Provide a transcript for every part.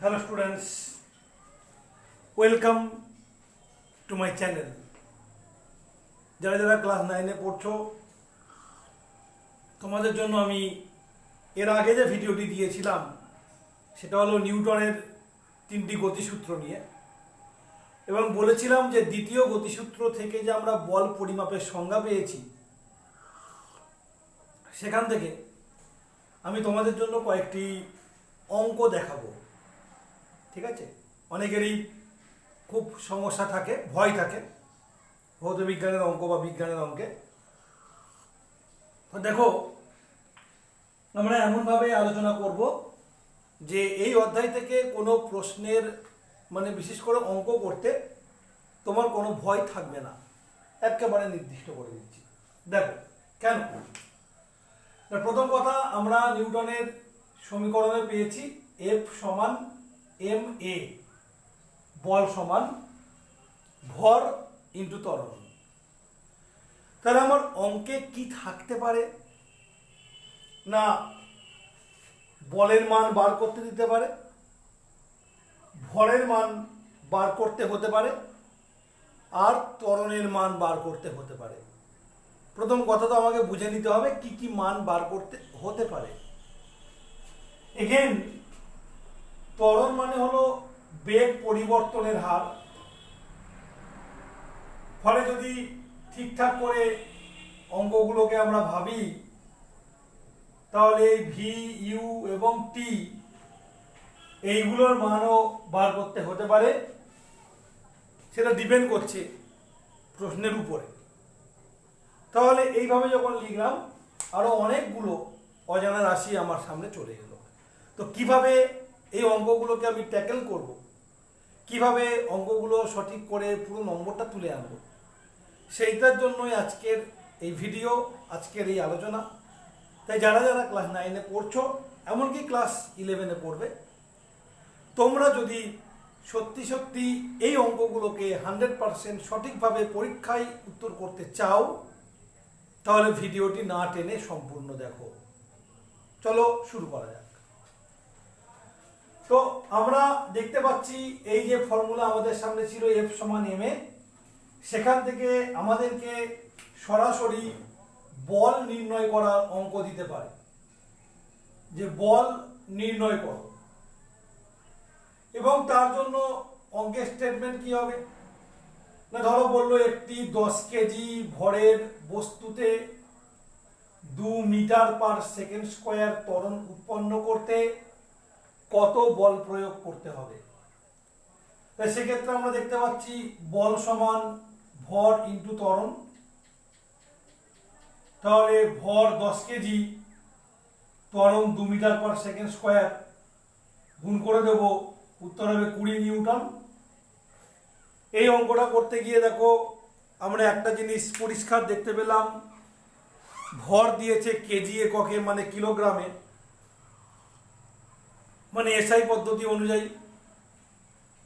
Hello students welcome to my channel যারা যারা class নাইনে পড়ছো, তোমাদের জন্য আমি এর আগে যে ভিডিওটি দিয়েছিলাম, সেটা হলো নিউটনের তিনটি গতিসূত্র নিয়ে। এবং বলেছিলাম যে দ্বিতীয় গতিসূত্র থেকে যে আমরা বল পরিমাপের সংজ্ঞা পেয়েছি, সেখান থেকে আমি তোমাদের জন্য কয়েকটি অঙ্ক দেখাবো। ঠিক আছে? অনেকেরই খুব সমস্যা থাকে, ভয় থাকে ভৌত বিজ্ঞানের অঙ্ক বা বিজ্ঞানের অঙ্কে। তো দেখো, আমরা এমনভাবে আলোচনা করব যে এই অধ্যায় থেকে কোনো প্রশ্নের মানে বিশেষ করে অঙ্ক করতে তোমার কোনো ভয় থাকবে না। একেবারে নির্দিষ্ট করে দিচ্ছি। দেখো, কেন? প্রথম কথা, আমরা নিউটনের সমীকরণে পেয়েছি এফ সমান এম এ বল সমান ভর ইন্টু ত্বরণ। তাহলে আমার অঙ্কে কি থাকতে পারে? না, বলের মান বার করতে দিতে পারে, ভরের মান বার করতে হতে পারে, আর ত্বরণের মান বার করতে হতে পারে। প্রথম কথা তো আমাকে বুঝে নিতে হবে কি কি মান বার করতে হতে পারে। এগেন ত্বরণ মানে হলো বেগ পরিবর্তনের হার। ফলে যদি ঠিকঠাক করে অঙ্কগুলোকে আমরা ভাবি, তাহলে ভি ইউ এবং টি এইগুলোর মানও বার করতে হতে পারে। সেটা ডিপেন্ড করছে প্রশ্নের উপরে। তাহলে এইভাবে যখন লিখলাম আরও অনেকগুলো অজানা রাশি আমার সামনে চলে এলো। তো কীভাবে এই অঙ্কগুলোকে আমি ট্যাকেল করব। কীভাবে অঙ্কগুলো সঠিক করে পুরো নম্বরটা তুলে আনব। সেইটার জন্যই আজকের এই ভিডিও আজকের এই আলোচনা। তাই যারা যারা ক্লাস নাইনে পড়ছো, এমনকি ক্লাস ইলেভেনে পড়বে, তোমরা যদি সত্যি সত্যি এই অঙ্কগুলোকে হান্ড্রেড পারসেন্ট সঠিকভাবে পরীক্ষায় উত্তর করতে চাও, তাহলে ভিডিওটি না টেনে সম্পূর্ণ দেখো। চলো শুরু করা যাক। তো আমরা দেখতে পাচ্ছি এই যে ফর্মুলা আমাদের সামনে ছিল এফ সমান এম এ। সেখান থেকে আমাদেরকে সরাসরি বল নির্ণয় করার অঙ্ক দিতে পারে। যে বল নির্ণয় করো। এবং তার জন্য অঙ্কের স্টেটমেন্ট কি হবে? না, ধরো বলল একটি দশ কেজি ভরের বস্তুতে দু মিটার পার সেকেন্ড স্কোয়ার ত্বরণ উৎপন্ন করতে কত বল প্রয়োগ করতে হবে। সেক্ষেত্রে আমরা দেখতে পাচ্ছি বল সমান ভর ইন্টু ত্বরণ। তাহলে ভর দশ কেজি, ত্বরণ দু মিটার পার সেকেন্ড স্কোয়ার গুণ করে দেব, উত্তর হবে কুড়ি নিউটন। এই অঙ্কটা করতে গিয়ে দেখো, আমরা একটা জিনিস পরিষ্কার দেখতে পেলাম। ভর দিয়েছে কেজি এককে মানে কিলোগ্রামে। মানে এসআই পদ্ধতি অনুযায়ী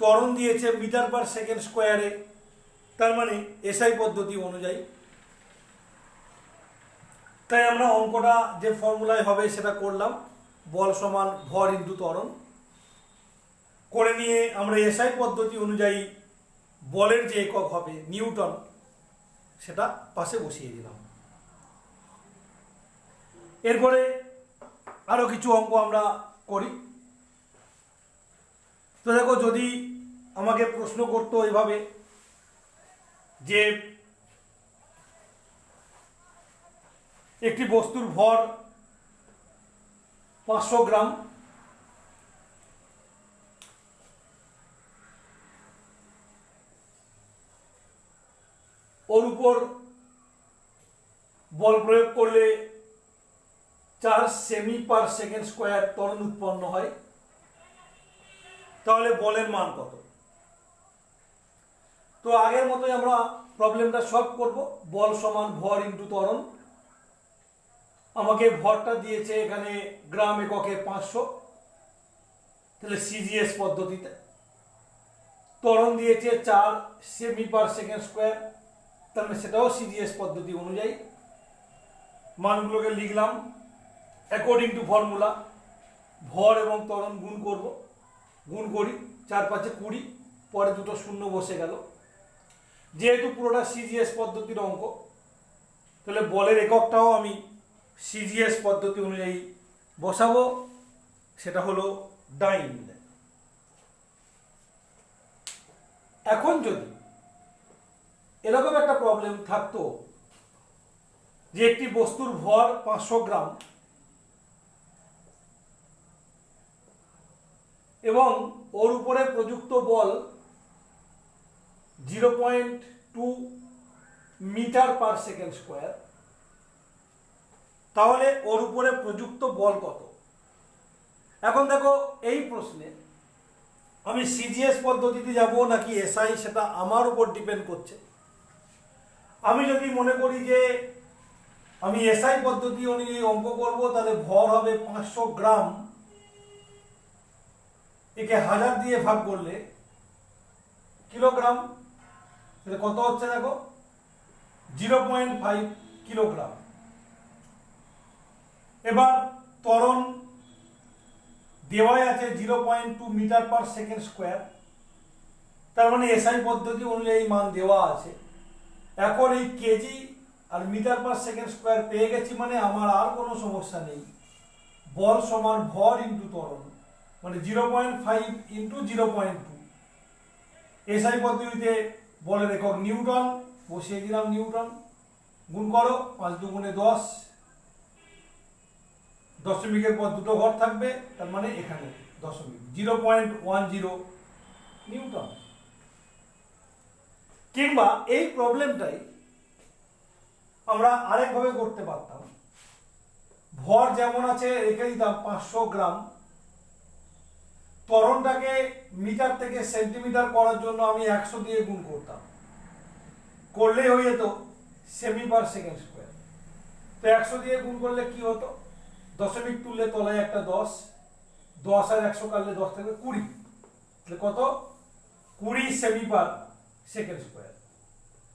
ত্বরণ দিয়েছে মিটার পার সেকেন্ড স্কোয়ারে, তার মানে এসআই পদ্ধতি অনুযায়ী। তাই আমরা অঙ্কটা যে ফর্মুলায় হবে সেটা করলাম, বল সমান ভর ইন্টু ত্বরণ। করে নিয়ে আমরা এসআই পদ্ধতি অনুযায়ী বলের যে একক হবে নিউটন, সেটা পাশে বসিয়ে দিলাম। এরপরে আরও কিছু অঙ্ক আমরা করি। তো দেখো, যদি আমাকে প্রশ্ন করতো এভাবে যে একটি বস্তুর ভর পাঁচশো গ্রাম, ওর উপর বল প্রয়োগ করলে চার সেমি পার সেকেন্ড স্কোয়ার ত্বরণ উৎপন্ন হয়। তাহলে বলের মান কত? তো আগের মতোই আমরা প্রবলেমটা সলভ করব। বল সমান ভর ইন্টু ত্বরণ। আমাকে ভরটা দিয়েছে এখানে গ্রাম এককে পাঁচশো। তাহলে সিজিএস পদ্ধতিতে। ত্বরণ দিয়েছে চার সেমি পার সেকেন্ড স্কোয়ার তাহলে সেটাও সিজিএস পদ্ধতি অনুযায়ী। মানগুলোকে লিখলাম। অ্যাকর্ডিং টু ফর্মুলা ভর এবং ত্বরণ গুণ করব। গুণ করি, চার পাঁচে কুড়ি, পরে দুটো শূন্য বসে গেল। যেহেতু পুরোটা সিজিএস পদ্ধতির অঙ্ক, তাহলে বলের এককটাও আমি সিজিএস পদ্ধতি অনুযায়ী বসাবো, সেটা হলো ডাইন। এখন যদি এরকম একটা প্রবলেম থাকতো যে একটি বস্তুর ভর পাঁচশো গ্রাম এবং ওর উপরে প্রযুক্ত বল zero point two metre per second square. তাহলে ওর উপরে প্রযুক্ত বল কত? এখন দেখো এই প্রশ্নে আমি সিজিএস পদ্ধতিতে যাব নাকি এসআই সেটা আমার উপর ডিপেন্ড করছে। আমি যদি মনে করি যে আমি এসআই পদ্ধতি অনুযায়ী অঙ্ক করব, তাহলে ভর হবে পাঁচশো গ্রাম একে হাজার দিয়ে ভাগ করলে কিলোগ্রাম, তাহলে কত হচ্ছে দেখো? Zero point five kilogram. এবার ত্বরণ দেওয়াই আছে zero point two metre per second square. তার মানে এসআই পদ্ধতি অনুযায়ী মান দেওয়া আছে। এখন এই কেজি আর মিটার পার সেকেন্ড স্কোয়ার পেয়ে গেছি মানে আমার আর কোনো সমস্যা নেই। বল সমান ভর ইন্টু ত্বরণ। মানে zero point five into zero point two SI পদ্ধতিতে বলের একক নিউটন, বসিয়ে দিলাম নিউটন। গুণ করো, পাঁচ দুগুণে দশ। দশমিকের পর দুটো ঘর থাকবে, তার মানে এখানে দশমিক। Zero point one zero newton. কিংবা এই প্রবলেমটাই আমরা আরেকভাবে করতে পারতাম। ভর যেমন আছে, রেখে দিতাম পাঁচশো গ্রাম। ত্বরণটাকে মিটার থেকে সেন্টিমিটার করার জন্য আমি একশো দিয়ে গুণ করতাম। করলেই হয়ে যেত সেমি পার সেকেন্ড স্কোয়ার। তো একশো দিয়ে গুণ করলে কি হতো? দশমিক তুললে তলায় একটা দশ দশ আর একশো কাটলে দশ থেকে কুড়ি। তাহলে কত? কুড়ি সেমি পার সেকেন্ড স্কোয়ার।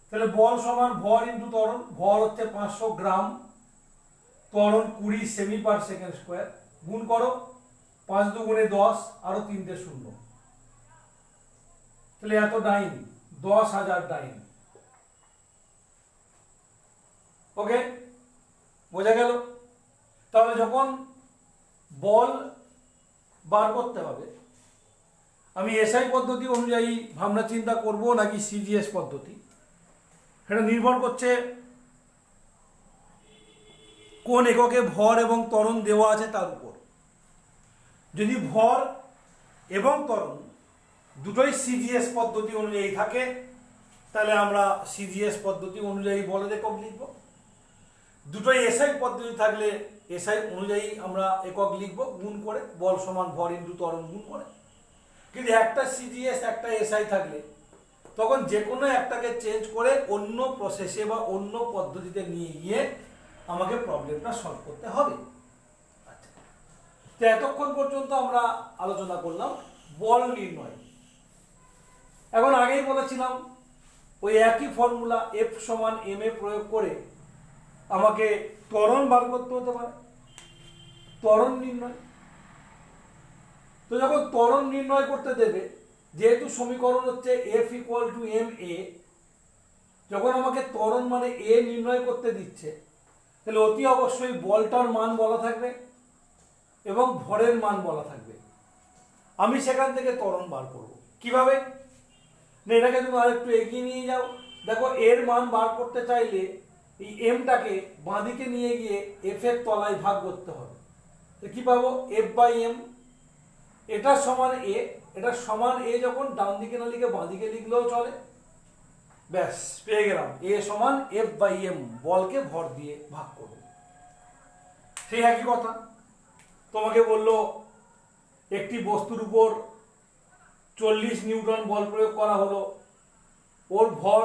তাহলে বল সমান ভর ইন্টু ত্বরণ, ভর হচ্ছে পাঁচশো গ্রাম। ত্বরণ কুড়ি সেমি পার সেকেন্ড স্কোয়ার। গুণ করো পাঁচ দুগুণে দশ, আরও তিনটে শূন্য। তাহলে এত ডাইন, দশ হাজার ডাইন। ওকে? বোঝা গেল? তাহলে যখন বল বার করতে হবে, আমি এসআই পদ্ধতি অনুযায়ী ভাবনা চিন্তা করব নাকি সিজিএস পদ্ধতি? সেটা নির্ভর করছে কোন এককে ভর এবং ত্বরণ দেওয়া আছে তার উপর। যদি ভর এবং ত্বরণ দুটোই সিজিএস পদ্ধতি অনুযায়ী থাকে, তাহলে আমরা সিজিএস পদ্ধতি অনুযায়ী বলে একক লিখব। দুটোই এসআই পদ্ধতি থাকলে এসআই অনুযায়ী আমরা একক লিখব, গুণ করে, বল সমান ভর ইন্টু ত্বরণ গুণ করে। কিন্তু একটা সিজিএস একটা এসআই থাকলে, তখন যে কোনো একটাকে চেঞ্জ করে অন্য প্রসেসে বা অন্য পদ্ধতিতে নিয়ে গিয়ে আমাকে প্রবলেমটা সলভ করতে হবে। তো এতক্ষণ পর্যন্ত আমরা আলোচনা করলাম, বল নির্ণয়। এখন আগেই বলেছিলাম, ওই একই ফর্মুলা এফ সমান এম এ প্রয়োগ করে আমাকে ত্বরণ বার করতে হতে পারে। ত্বরণ নির্ণয়। তো যখন ত্বরণ নির্ণয় করতে দেবে, যেহেতু সমীকরণ হচ্ছে F equal to M A যখন আমাকে ত্বরণ মানে এ নির্ণয় করতে দিচ্ছে, তাহলে অতি অবশ্যই বলটার মান বলা থাকবে। এবং ভরের মান বলা থাকবে। আমি সেখান থেকে ত্বরণ বার করব। কীভাবে? না, এটাকে তুমি আরেকটু এগিয়ে নিয়ে যাও। দেখো, এর মান বার করতে চাইলে এই এমটাকে বাঁদিকে নিয়ে গিয়ে এফ এর তলায় ভাগ করতে হবে। তো কি পাবো? এফ বাই এম এটা সমান এ এটা সমান এ যখন ডান দিকে না লিখে বাঁ দিকে লিখলেও চলে। ব্যাস, পেয়ে গেলাম। এ সমান এফ বাই এম বলকে ভর দিয়ে ভাগ করব। সেই একই কথা। তোমাকে বলল, একটি বস্তুর উপর চল্লিশ নিউটন বল প্রয়োগ করা হলো। ওর ভর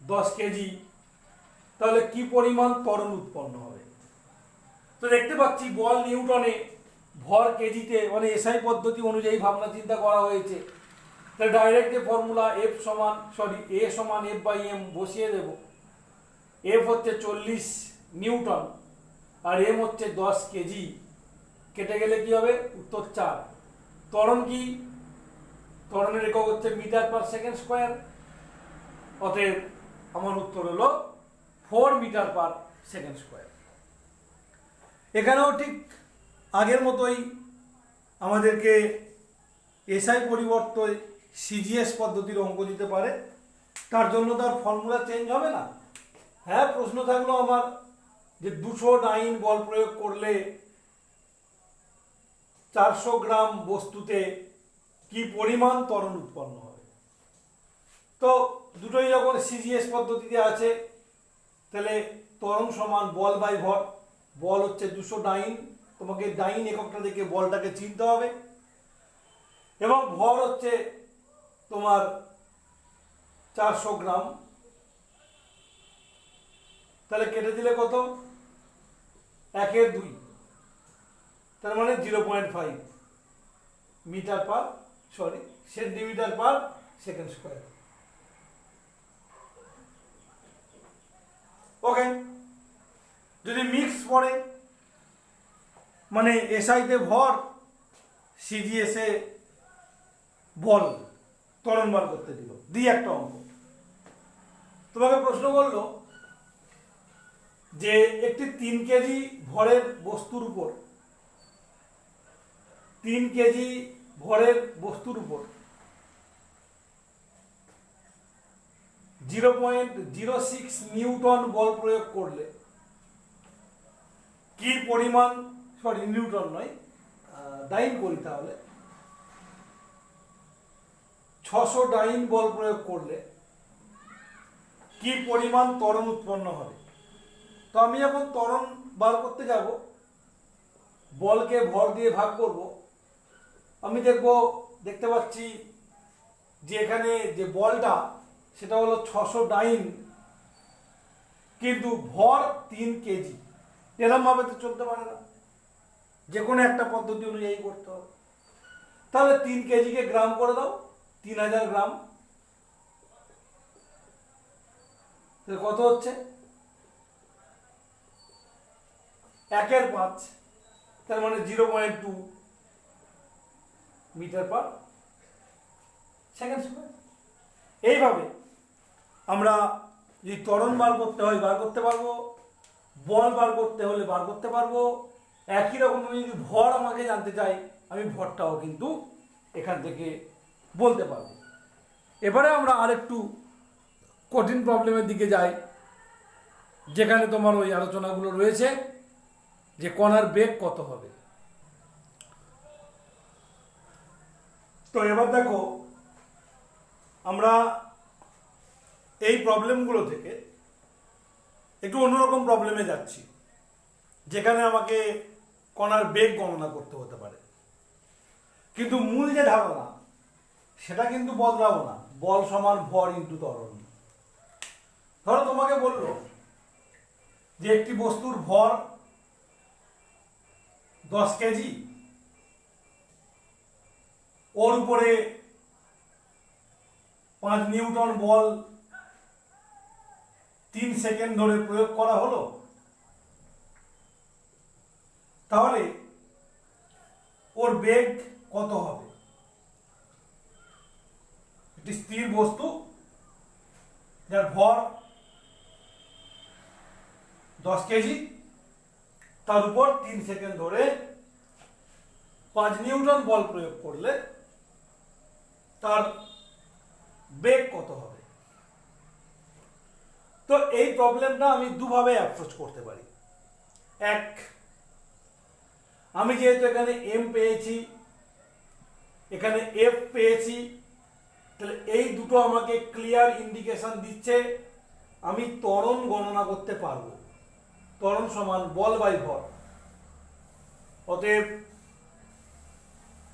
দশ কেজি। তাহলে কি পরিমাণ তরল উৎপন্ন হবে? তো দেখতে পাচ্ছি বল নিউটনে ভর কেজিতে মানে এসআই পদ্ধতি অনুযায়ী ভাবনা চিন্তা করা হয়েছে। তাহলে ডাইরেক্ট যে ফর্মুলা এফ সমান সরি এ সমান এফ বাই এম বসিয়ে দেব। এফ হচ্ছে চল্লিশ নিউটন আর এম হচ্ছে দশ কেজি। কেটে গেলে কি হবে? উত্তর চার। ত্বরণ কি? ত্বরণের একক হচ্ছে মিটার পার সেকেন্ড স্কোয়ার। অতএব আমার উত্তর হলো four metre per second square. এখানেও ঠিক আগের মতোই আমাদেরকে এসআই পরিবর্তে সিজিএস পদ্ধতির অঙ্ক দিতে পারে। তার জন্য তার ফর্মুলা চেঞ্জ হবে না। হ্যাঁ প্রশ্ন থাকল আমার যে দুশো নাইন বল প্রয়োগ করলে চারশো গ্রাম বস্তুতে কি পরিমাণ ত্বরণ উৎপন্ন হবে? তো দুটোই যখন সিজিএস পদ্ধতিতে আছে, তাহলে ত্বরণ সমান বল বাই ভর। বল হচ্ছে দুশো ডাইন। তোমাকে ডাইন এককটা দেখে বলটাকে চিনতে হবে। এবং ভর হচ্ছে তোমার চারশো গ্রাম। তাহলে কেটে দিলে কত? একের দুই। তার মানে zero point five metre per sorry centimetre per second square okay যদি মিক্স পড়ে মানে এসআইতে ভর সিজিএসে বল তরণ বার করতে দিল দিই একটা অঙ্ক। তোমাকে প্রশ্ন করল যে একটি তিন কেজি ভরের বস্তুর উপর তিন কেজি ভরের বস্তুর উপর। Zero point zero six newton বল প্রয়োগ করলে কি পরিমাণ, সরি, নিউটন নয় ডাইন করি তাহলে। ছশো ডাইন বল প্রয়োগ করলে কি পরিমাণ ত্বরণ উৎপন্ন হবে? তো আমি যখন ত্বরণ বার করতে যাব। বলকে ভর দিয়ে ভাগ করব। আমি দেখব, দেখতে পাচ্ছি যে এখানে যে বলটা, সেটা হলো ছশো ডাইন। কিন্তু ভর তিন কেজি। এরমভাবে তো চলতে পারে না। যে কোনো একটা পদ্ধতি অনুযায়ী করতে হবে। তাহলে তিন কেজিকে গ্রাম করে দাও, তিন হাজার গ্রাম। কত হচ্ছে? একের পাঁচ। তার মানে zero point two. Metre per second square এইভাবে আমরা যদি ত্বরণ বার করতে হয়, বার করতে পারব। বল বার করতে হলে বার করতে পারব। একই রকম যদি ভর আমাকে জানতে চাই, আমি ভরটাও কিন্তু এখান থেকে বলতে পারব। এবারে আমরা আরেকটু কঠিন প্রবলেমের দিকে যাই, যেখানে তোমার ওই আলোচনাগুলো রয়েছে যে কণার বেগ কত হবে। তো এবার দেখো, আমরা এই প্রবলেমগুলো থেকে একটু অন্যরকম প্রবলেমে যাচ্ছি, যেখানে আমাকে কণার বেগ গণনা করতে হতে পারে। কিন্তু মূল যে ধারণা, সেটা কিন্তু বদলাবো না। বল সমান ভর ইন্টু ত্বরণ। ধরো তোমাকে বলল যে একটি বস্তুর ভর দশ কেজি ওর উপরে পাঁচ নিউটন বল তিন সেকেন্ড ধরে প্রয়োগ করা হলো। তাহলে ওর বেগ কত হবে? একটি স্থির বস্তু যার ভর দশ কেজি, তার উপর তিন সেকেন্ড ধরে পাঁচ নিউটন বল প্রয়োগ করলে তার বেগ কত হবে? তো এই প্রবলেমটা আমি দুভাবে অ্যাপ্রোচ করতে পারি। এক, আমি যেহেতু এখানে এম পেয়েছি, এখানে এফ পেয়েছি, তাহলে এই দুটো আমাকে ক্লিয়ার ইন্ডিকেশন দিচ্ছে, আমি ত্বরণ গণনা করতে পারব। ত্বরণ সমান বল বাই ভর। অতএব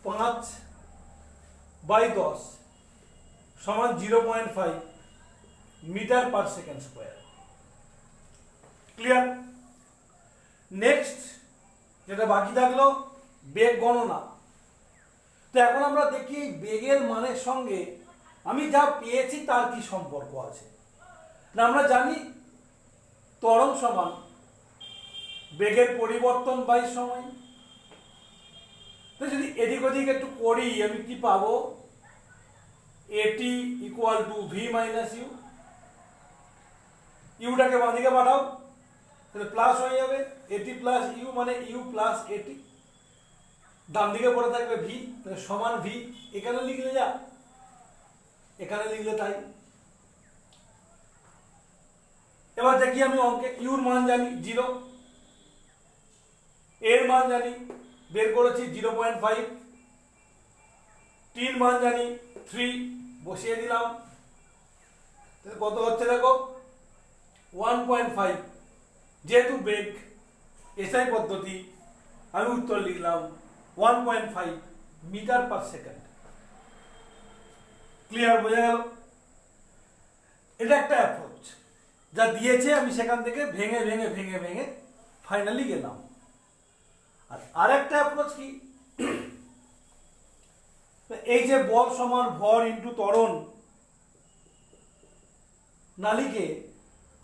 পাঁচ বাই দশ সমান zero point five metre per second square. Clear? Next যেটা বাকি থাকল, বেগ গণনা। তো এখন আমরা দেখি বেগের মানের সঙ্গে আমি যা পেয়েছি তার কি সম্পর্ক আছে। না, আমরা জানি ত্বরণ সমান বেগের পরিবর্তন বাই সময়। তো যদি এদিক ওদিক একটু করি, আমি কি পাবো? A T equal to V minus U ইউটাকে বাঁদিকে পাঠাও তাহলে প্লাস হয়ে যাবে। এটি প্লাস ইউ মানে ইউ প্লাস এটি ডান দিকে পড়ে থাকবে ভি তাহলে সমান ভি এখানে লিখলে যা? এখানে লিখলে তাই। এবার দেখি আমি অঙ্কে ইউর মান জানি জিরো এর মান জানি বের করেছি জিরো পয়েন্ট ফাইভ। টির মান জানি থ্রি বসিয়ে দিলাম। কত হচ্ছে দেখো? ওয়ান পয়েন্ট ফাইভ যেহেতু বেগ, এসআই পদ্ধতি, আমি উত্তর লিখলাম one point five metre per second clear বোঝা গেল? এটা একটা অ্যাপ্রোচ যা দিয়েছে, আমি সেখান থেকে ভেঙে ভেঙে ভেঙে ভেঙে ফাইনালি গেলাম। আরেকটা অ্যাপ্রোচ কি? এই যে বল সমান ভর ইন্টু ত্বরণ নালিকে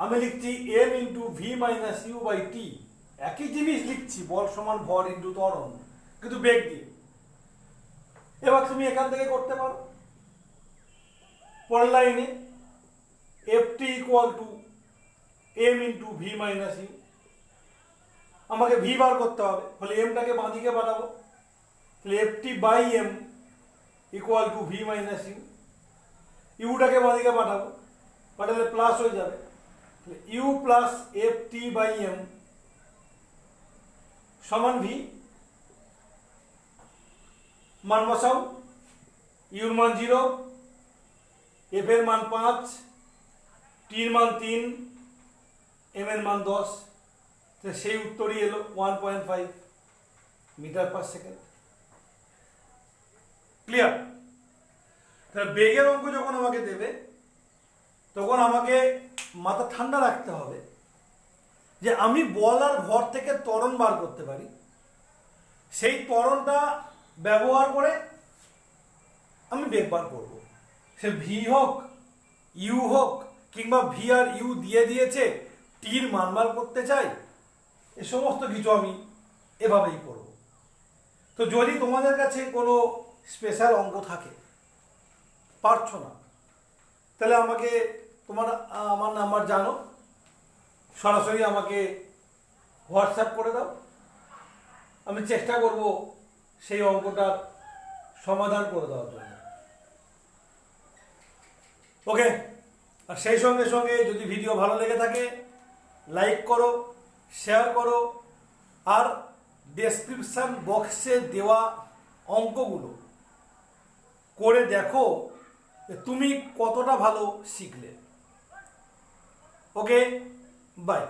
আমি লিখছি M into V minus U by T একই জিনিস লিখছি, বল সমান ভর ইন্টু ত্বরণ। কিন্তু বেগ দিয়ে। এবার তুমি এখান থেকে করতে পারো। পরের লাইনে F T equal to M into V minus U আমাকে ভি বার করতে হবে। ফলে এমটাকে বাঁদিকে পাঠাবো তাহলে F T by M equal to V minus U ইউটাকে বাঁদিকে পাঠাবো পাঠালে প্লাস হয়ে যাবে। তাহলে U plus F T by M সমান ভি মান বসাও। ইউর মান জিরো এফ এর মান পাঁচ টির মান তিন এম এর মান দশ। সেই উত্তরই এলো one point five metre per second clear তাহলে বেগের অঙ্ক যখন আমাকে দেবে, তখন আমাকে মাথা ঠান্ডা রাখতে হবে যে আমি বল আর ভর থেকে তরণ বার করতে পারি। সেই ত্বরণটা ব্যবহার করে আমি বেগ বার করব। সে ভি হোক ইউ হোক, কিংবা ভি আর ইউ দিয়ে দিয়েছে টির মান বার করতে চাই এ সমস্ত কিছু আমি এভাবেই করব। তো যদি তোমাদের কাছে কোনো স্পেশাল অঙ্ক থাকে, পারছ না, তাহলে আমাকে তোমার, আমার নাম্বার জানো, সরাসরি আমাকে হোয়াটসঅ্যাপ করে দাও। আমি চেষ্টা করব সেই অঙ্কটার সমাধান করে দেওয়ার জন্য। ওকে আর সেই সঙ্গে সঙ্গে যদি ভিডিও ভালো লেগে থাকে লাইক করো। শেয়ার করো আর ডেসক্রিপশান বক্সে দেওয়া অঙ্কগুলো করে দেখো তুমি কতটা ভালো শিখলে। Okay bye